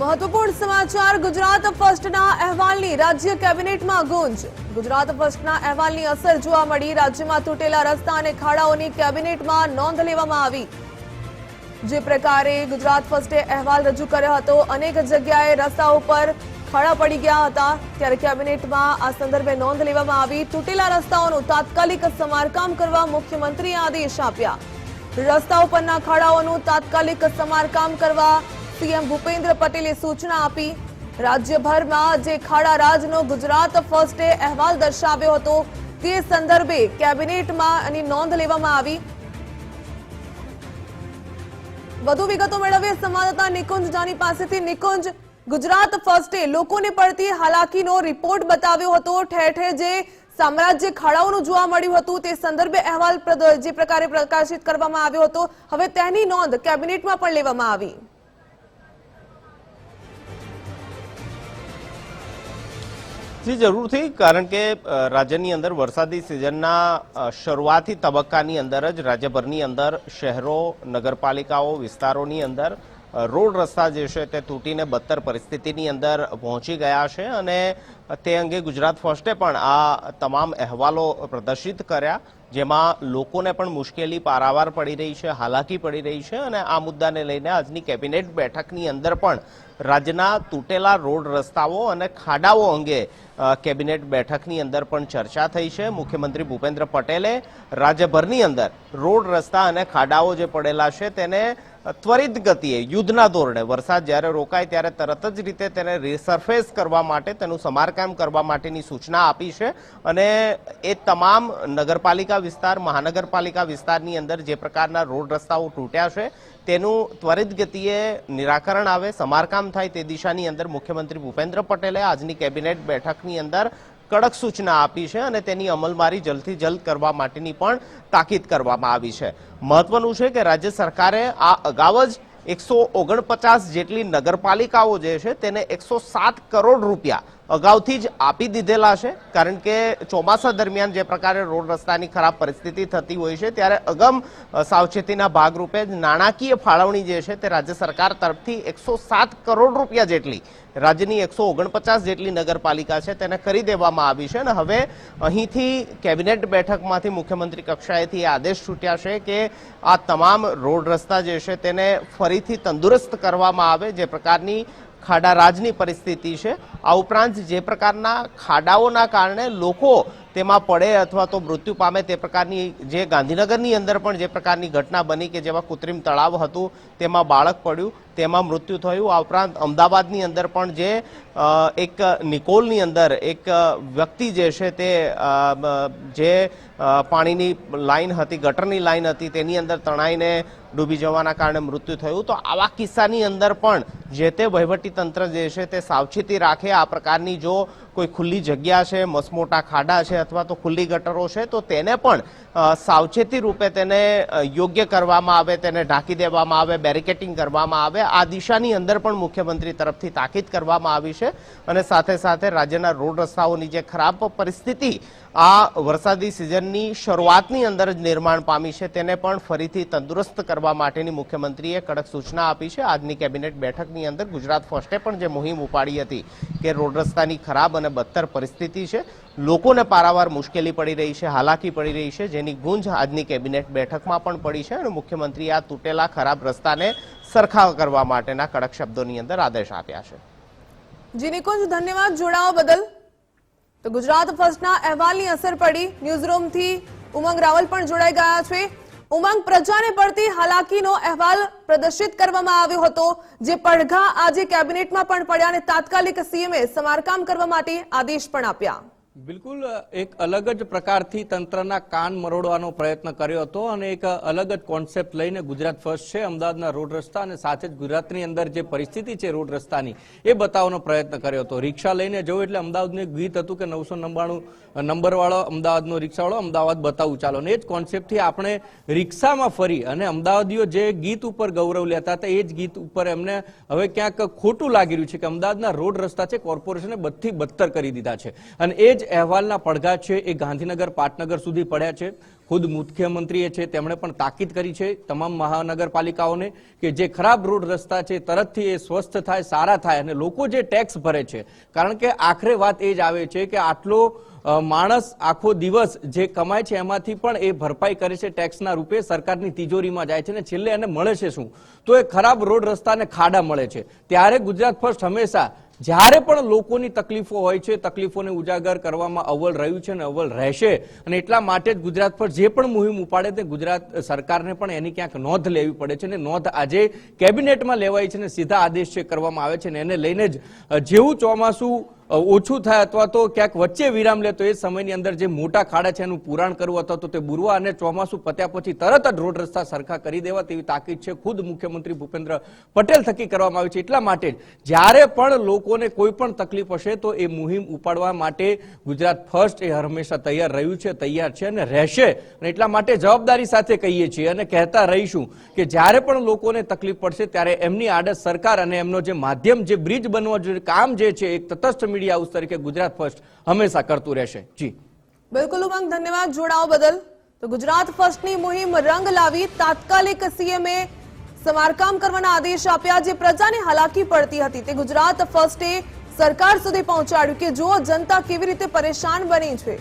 મહત્વપૂર્ણ સમાચાર ગુજરાત ફર્સ્ટના અહેવાલની રાજ્ય કેબિનેટમાં ગુંજ. ગુજરાત ફર્સ્ટના અહેવાલની અસર જોવા મળી, રાજ્યમાં તૂટેલા રસ્તા અને ખાડાઓની કેબિનેટમાં નોંધ લેવામાં આવી. જે પ્રકારે ગુજરાત ફર્સ્ટે અહેવાલ રજૂ કર્યો હતો, અનેક જગ્યાએ રસ્તાઓ પર ખાડા પડી ગયા હતા. ત્યારે કેબિનેટમાં આ સંદર્ભે નોંધ લેવામાં આવી, તૂટેલા રસ્તાઓનું તાત્કાલિક સમારકામ કરવા મુખ્યમંત્રીએ આદેશ આપ્યા. રસ્તાઓ પરના ખાડાઓનું તાત્કાલિક સમારકામ કરવા સીએમ ભૂપેન્દ્ર પટેલે સૂચના આપી. રાજ્યભરમાં જે ખાડા રાજનો ગુજરાત ફર્સ્ટે અહેવાલ દર્શાવ્યો હતો. તે સંદર્ભે કેબિનેટમાં એની નોંધ લેવામાં આવી. વધુ વિગતો મેળવીએ સંવાદદાતા નિકુંજ જાની પાસેથી. નિકુંજ, ગુજરાત ફર્સ્ટે લોકોને પડતી હાલાકીનો રિપોર્ટ બતાવ્યો હતો. ઠેર ઠેર જે સામ્રાજ્ય ખાડાઓનું જોવા મળ્યું હતું, તે સંદર્ભે અહેવાલ જે પ્રકારે પ્રકાશિત કરવામાં આવ્યો હતો. હવે તેની નોંધ કેબિનેટમાં પણ લેવામાં આવી. જી, જરૂરથી. કારણ કે રાજ્યની અંદર વરસાદી સિઝનના શરૂઆતી તબક્કાની અંદર જ રાજ્યભરની અંદર શહેરો, નગરપાલિકાઓ, વિસ્તારોની અંદર રોડ રસ્તા જે છે તે તૂટીને બદતર પરિસ્થિતિની અંદર પહોંચી ગયા છે અને તે અંગે ગુજરાત ફર્સ્ટે પણ આ તમામ અહેવાલો પ્રદર્શિત કર્યા, જેમાં લોકોને પણ મુશ્કેલી પારાવાર પડી રહી છે, હાલાકી પડી રહી છે અને આ મુદ્દાને લઈને આજની કેબિનેટ બેઠકની અંદર પણ રાજ્યના તૂટેલા રોડ રસ્તાઓ અને ખાડાઓ અંગે કેબિનેટ બેઠકની અંદર પણ ચર્ચા થઈ છે. મુખ્યમંત્રી ભૂપેન્દ્ર પટેલે રાજ્યભરની અંદર રોડ રસ્તા અને ખાડાઓ જે પડેલા છે તેને ત્વરિત ગતિએ યુદ્ધના ધોરણે વરસાદ જ્યારે રોકાય ત્યારે તરત જ રીતે તેને રિસર્ફેસ કરવા માટે, તેનું સમારકામ કરવા માટેની સૂચના આપી છે અને એ તમામ નગરપાલિકા વિસ્તાર, મહાનગરપાલિકા વિસ્તારની અંદર જે પ્રકારના રોડ રસ્તાઓ તૂટ્યા છે, તેનું ત્વરિત ગતિએ નિરાકરણ આવે, સમારકામ થાય તે દિશાની અંદર મુખ્યમંત્રી ભૂપેન્દ્ર પટેલે આજની કેબિનેટ બેઠકની અંદર કડક સૂચના આપી છે અને તેની અમલવારી જલ્દથી જલ્દ કરવા માટેની પણ તાકીદ કરવામાં આવી છે. મહત્વનું છે કે રાજ્ય સરકારે આ અગાઉ જ એકસો ઓગણપચાસ જેટલી નગરપાલિકાઓ જે છે તેને એકસો સાત કરોડ રૂપિયા અગાઉથી જ આપી દીધેલા છે, કારણ કે ચોમાસા દરમિયાન જે પ્રકારે રોડ રસ્તાની ખરાબ પરિસ્થિતિ થતી હોય છે, ત્યારે અગમ સાવચેતીના ભાગરૂપે જ નાણાકીય ફાળવણી જે છે તે રાજ્ય સરકાર તરફથી એકસો કરોડ રૂપિયા જેટલી, રાજ્યની એકસો ઓગણપચાસ જેટલી નગરપાલિકા છે તેને કરી દેવામાં આવી છે અને હવે અહીંથી કેબિનેટ બેઠકમાંથી મુખ્યમંત્રી કક્ષાએથી આદેશ છૂટ્યા છે કે આ તમામ રોડ રસ્તા જે છે તેને ફરીથી તંદુરસ્ત કરવામાં આવે, જે પ્રકારની ખાડા રાજની પરિસ્થિતિ છે. આ ઉપરાંત જે પ્રકારના ખાડાઓના કારણે લોકો તેમાં પડે અથવા તો મૃત્યુ પામે તે પ્રકારની જે ગાંધીનગરની અંદર પણ જે પ્રકારની ઘટના બની કે જેમાં કૃત્રિમ તળાવ હતું, તેમાં બાળક પડ્યું, તેમાં મૃત્યુ થયું. આ ઉપરાંત અમદાવાદની અંદર પણ જે એક નિકોલની અંદર એક વ્યક્તિ જે છે તે જે પાણીની લાઈન હતી, ગટરની લાઈન હતી, તેની અંદર તણાઈને ડૂબી જવાના કારણે મૃત્યુ થયું. તો આવા કિસ્સાની અંદર પણ જે તે વહીવટી તંત્ર જે છે તે સાવચેતી રાખે આ પ્રકારની જો કોઈ ખુલ્લી જગ્યા છે, મસમોટા ખાડા છે અથવા તો ખુલ્લી ગટરો છે, તો તેને પણ સાવચેતી રૂપે તેને યોગ્ય કરવામાં આવે, તેને ઢાંકી દેવામાં આવે, બેરિકેટિંગ કરવામાં આવે, આ દિશાની અંદર પણ મુખ્યમંત્રી તરફથી તાકીદ કરવામાં આવી છે અને સાથે સાથે રાજ્યના રોડ રસ્તાઓની જે ખરાબ પરિસ્થિતિ, આ વરસાદી સિઝનની શરૂઆતની અંદર જ નિર્માણ પામી છે, તેને પણ ફરીથી તંદુરસ્ત કરવા માટેની મુખ્યમંત્રીએ કડક સૂચના આપી છે. આજની કેબિનેટ બેઠકની અંદર ગુજરાત ફર્સ્ટે પણ જે મુહિમ ઉપાડી હતી કે રોડ રસ્તાની ખરાબ અને બદતર પરિસ્થિતિ છે. લોકોને પારાવાર મુશ્કેલી પડી રહી છે, હાલાકી પડી રહી છે, જેની ગુંજ આજની કેબિનેટ બેઠકમાં પણ પડી છે અને મુખ્યમંત્રીએ આ તૂટેલા ખરાબ રસ્તાને સરખા કરવા માટેના કડક શબ્દોની અંદર આદેશ આપ્યા છે. જી નિકુંજ, ધન્યવાદ જોડાવા બદલ. તો ગુજરાત ફર્સ્ટના અહેવાલની અસર પડી. ન્યૂઝરૂમથી ઉમંગ રાવલ પણ જોડાઈ ગયા છે. ઉમંગ પ્રજાને પડતી હાલાકીનો અહેવાલ પ્રદર્શિત કરવામાં આવ્યો હતો, જે પડઘા આજે કેબિનેટમાં પણ પડ્યા અને તાત્કાલિક સીએમએ સમારકામ કરવા માટે આદેશ પણ આપ્યા. બિલકુલ, એક અલગ જ પ્રકારથી તંત્રના કાન મરોડવાનો પ્રયત્ન કર્યો હતો અને એક અલગ જ કોન્સેપ્ટ લઈને ગુજરાત ફર્સ્ટ છે, અમદાવાદના રોડ રસ્તા અને સાથે જ ગુજરાતની અંદર જે પરિસ્થિતિ છે રોડ રસ્તાની, એ બતાવવાનો પ્રયત્ન કર્યો હતો. રિક્ષા લઈને જવું એટલે અમદાવાદનું ગીત હતું કે નવસો નવ્વાણું નંબરવાળો અમદાવાદનો રિક્ષાવાળો અમદાવાદ બતાવું, ચાલો. અને એ જ કોન્સેપ્ટથી આપણે રિક્ષામાં ફરી અને અમદાવાદીઓ જે ગીત ઉપર ગૌરવ લેતા હતા, એ જ ગીત ઉપર એમને હવે ક્યાંક ખોટું લાગી રહ્યું છે કે અમદાવાદના રોડ રસ્તા છે, કોર્પોરેશને બધી બદતર કરી દીધા છે. અને એ જ અહેવાલના પડઘા છે, એ ગાંધીનગર, પાટનગર સુધી પડ્યા છે. ખુદ મુખ્યમંત્રીએ છે, તેમણે પણ તાકીદ કરી છે, તમામ મહાનગરપાલિકાઓને, કે જે ખરાબ રોડ રસ્તા છે, તરતથી એ સ્વસ્થ થાય, સારા થાય, અને લોકો જે ટેક્સ ભરે છે. કારણ કે આખરે વાત એ જ આવે છે કે આટલો માણસ આખો દિવસ જે કમાય છે, એમાંથી પણ એ ભરપાઈ કરે છે ટેક્સના રૂપે, સરકારની તિજોરીમાં જાય છે, અને છેલ્લે એને મળે છે શું? તો એ ખરાબ રોડ રસ્તાને ખાડા મળે છે. ત્યારે ગુજરાત ફર્સ્ટ હંમેશા જ્યારે પણ લોકોની તકલીફો હોય છે, તકલીફોને ઉજાગર કરવામાં અવ્વલ રહ્યું છે અને અવ્વલ રહેશે અને એટલા માટે જ ગુજરાત પર જે પણ મુહિમ ઉપાડે તે ગુજરાત સરકારને પણ એની ક્યાંક નોંધ લેવી પડે છે અને નોંધ આજે કેબિનેટમાં લેવાય છે અને સીધા આદેશ છે કરવામાં આવે છે અને એને લઈને જ જેવું ચોમાસું ઓછું થાય અથવા તો ક્યાંક વચ્ચે વિરામ લે તો એ સમયની અંદર જે મોટા ખાડા છે એનું પુરાણ કરવું અથવા તો તે બુરવા અને ચોમાસું પત્યા પછી તરત જ રોડ રસ્તા સરખા કરી દેવા તેવી તાકીદ છે. ખુદ મુખ્યમંત્રી ભૂપેન્દ્ર પટેલ થકી કરવામાં આવી છે. એટલા માટે જ્યારે પણ લોકોને કોઈ પણ તકલીફ હશે તો એ મુહિમ ઉપાડવા માટે ગુજરાત ફર્સ્ટ એ હંમેશા તૈયાર રહ્યું છે, તૈયાર છે અને રહેશે. અને એટલા માટે જવાબદારી સાથે કહીએ છીએ અને કહેતા રહીશું કે જ્યારે પણ લોકોને તકલીફ પડશે ત્યારે એમની આડત સરકાર અને એમનો જે માધ્યમ, જે બ્રિજ બનવા જોઈએ, કામ જે છે એક તટસ્થ મીડિયા હાઉસ તરીકે ગુજરાત ફર્સ્ટ હંમેશા કરતું રહેશે. જી. બિલકુલ ઉમંગ, ધન્યવાદ. જોડાવા બદલ. તો ગુજરાત ફર્સ્ટની મુહિમ રંગ લાવી તાત્કાલિક સીએમએ સમારકામ કરવાના આદેશ આપ્યા. જે પ્રજાને હાલાકી પડતી હતી તે ગુજરાત ફર્સ્ટે સરકાર સુધી પહોંચાડ્યું કે જો જનતા કેવી રીતે પરેશાન બની છે.